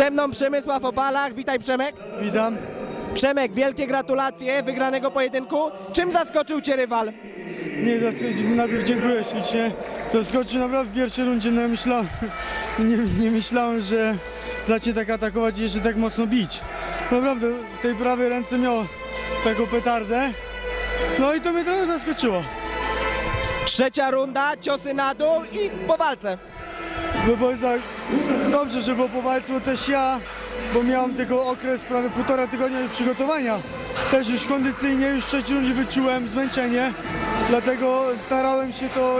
Ze mną Przemysław Opalach, witaj Przemek. Witam. Przemek, wielkie gratulacje wygranego pojedynku. Czym zaskoczył Cię rywal? Nie, zaskoczył, najpierw dziękuję ślicznie. Zaskoczył naprawdę w pierwszej rundzie, no ja myślałem, nie, nie myślałem, że zacznie tak atakować i jeszcze tak mocno bić. Naprawdę w tej prawej ręce miał taką petardę. No i to mnie trochę zaskoczyło. Trzecia runda, ciosy na dół i po walce. Było tak, dobrze, że było po też ja, bo miałem tylko okres prawie półtora tygodnia przygotowania. Też już kondycyjnie, już w trzeciej rundzie wyczułem zmęczenie, dlatego starałem się to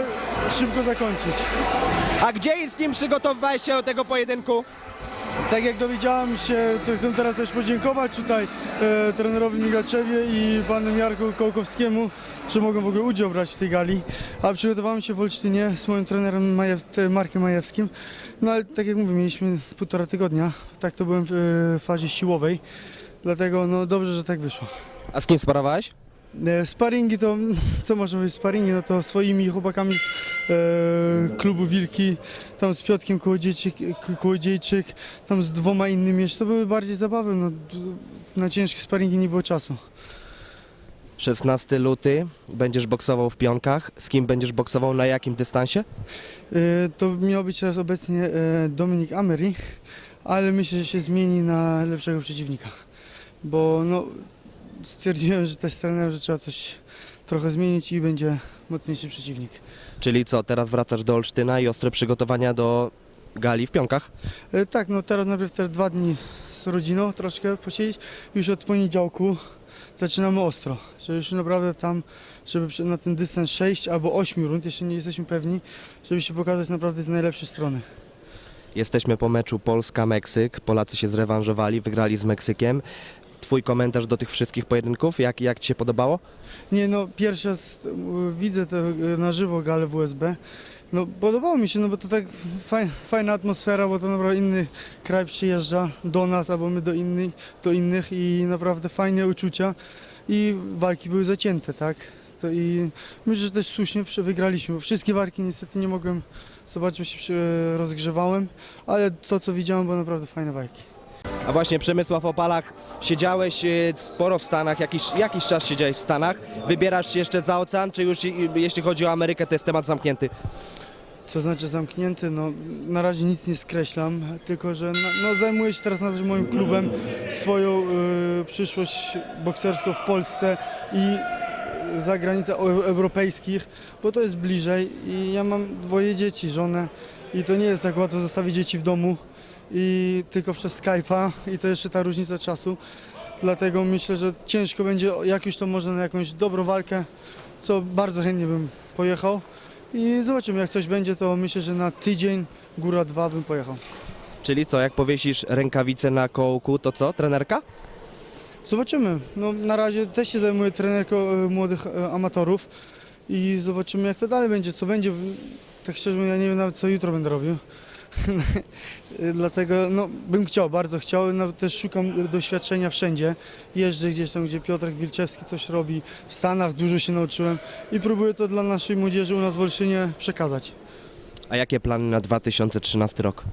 szybko zakończyć. A gdzie i z kim przygotowywałeś się do tego pojedynku? Tak jak dowiedziałem się, co chcę teraz też podziękować tutaj e, trenerowi Migaczewie i panu Jarku Kołkowskiemu, że mogą w ogóle udział brać w tej gali. A przygotowałem się w Olsztynie z moim trenerem Majew, te- Markiem Majewskim. No ale tak jak mówię, mieliśmy półtora tygodnia. Tak to byłem w e, fazie siłowej. Dlatego no dobrze, że tak wyszło. A z kim sparowałeś? E, Sparingi to, co można powiedzieć sparingi, no to swoimi chłopakami z e, klubu Wilki, tam z Piotkiem Kołodziejczyk, Kołodziejczyk, tam z dwoma innymi to były bardziej zabawy, no, na ciężkie sparingi nie było czasu. 16 luty, będziesz boksował w pionkach. Z kim będziesz boksował, na jakim dystansie? E, to miał być teraz obecnie e, Dominik Amery, ale myślę, że się zmieni na lepszego przeciwnika, bo no, stwierdziłem, że też trener, że trzeba coś trochę zmienić i będzie mocniejszy przeciwnik. Czyli co, teraz wracasz do Olsztyna i ostre przygotowania do gali w pionkach? E, Tak, no teraz najpierw te dwa dni z rodziną troszkę posiedzieć. Już od poniedziałku zaczynamy ostro, że już naprawdę tam, żeby przy- na ten dystans 6 albo 8 rund, jeszcze nie jesteśmy pewni, żeby się pokazać naprawdę z najlepszej strony. Jesteśmy po meczu Polska-Meksyk. Polacy się zrewanżowali, wygrali z Meksykiem. Twój komentarz do tych wszystkich pojedynków, jak, jak Ci się podobało? Nie no, pierwszy raz e, widzę to e, na żywo galę WSB. No podobało mi się, no bo to tak faj, fajna atmosfera, bo to naprawdę inny kraj przyjeżdża do nas, albo my do innych, do innych i naprawdę fajne uczucia i walki były zacięte, tak? To i myślę, że też słusznie wygraliśmy, wszystkie walki niestety nie mogłem zobaczyć, bo się przy- rozgrzewałem, ale to co widziałem było naprawdę fajne walki. A właśnie Przemysław Opalach, siedziałeś e, sporo w Stanach, jakiś, jakiś czas siedziałeś w Stanach. Wybierasz się jeszcze za ocean, czy już i- jeśli chodzi o Amerykę, to jest temat zamknięty? Co znaczy zamknięty? No, na razie nic nie skreślam, tylko że no, no, zajmuję się teraz z moim klubem swoją y, przyszłość bokserską w Polsce i y, za granicę eu- europejskich, bo to jest bliżej i ja mam dwoje dzieci, żonę i to nie jest tak łatwo zostawić dzieci w domu i tylko przez Skype'a i to jeszcze ta różnica czasu. Dlatego myślę, że ciężko będzie, jak już to może na jakąś dobrą walkę, co bardzo chętnie bym pojechał. I zobaczymy, jak coś będzie, to myślę, że na tydzień, góra dwa bym pojechał. Czyli co, jak powiesisz rękawicę na kołku, to co, trenerka? Zobaczymy. No, na razie też się zajmuję trenerką e, młodych e, amatorów i zobaczymy, jak to dalej będzie, co będzie. Tak szczerze mówiąc, ja nie wiem nawet, co jutro będę robił. Dlatego no, bym chciał, bardzo chciał. No, też szukam doświadczenia wszędzie. Jeżdżę gdzieś tam, gdzie Piotrek Wilczewski coś robi. W Stanach dużo się nauczyłem i próbuję to dla naszej młodzieży u nas w Olszynie przekazać. A jakie plany na 2013 rok?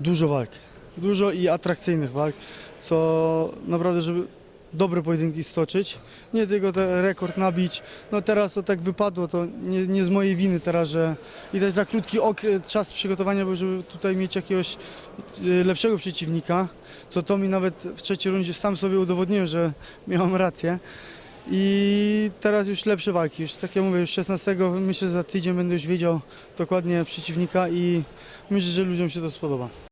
Dużo walk. Dużo i atrakcyjnych walk, co naprawdę, żeby dobre pojedynki stoczyć. Nie tylko ten rekord nabić. No teraz to tak wypadło, to nie, nie z mojej winy teraz, że i też za krótki okres, czas przygotowania był, żeby tutaj mieć jakiegoś y, lepszego przeciwnika, co to mi nawet w trzeciej rundzie sam sobie udowodniłem, że miałem rację. I teraz już lepsze walki. Już tak jak mówię, już 16 myślę, że za tydzień będę już wiedział dokładnie przeciwnika i myślę, że ludziom się to spodoba.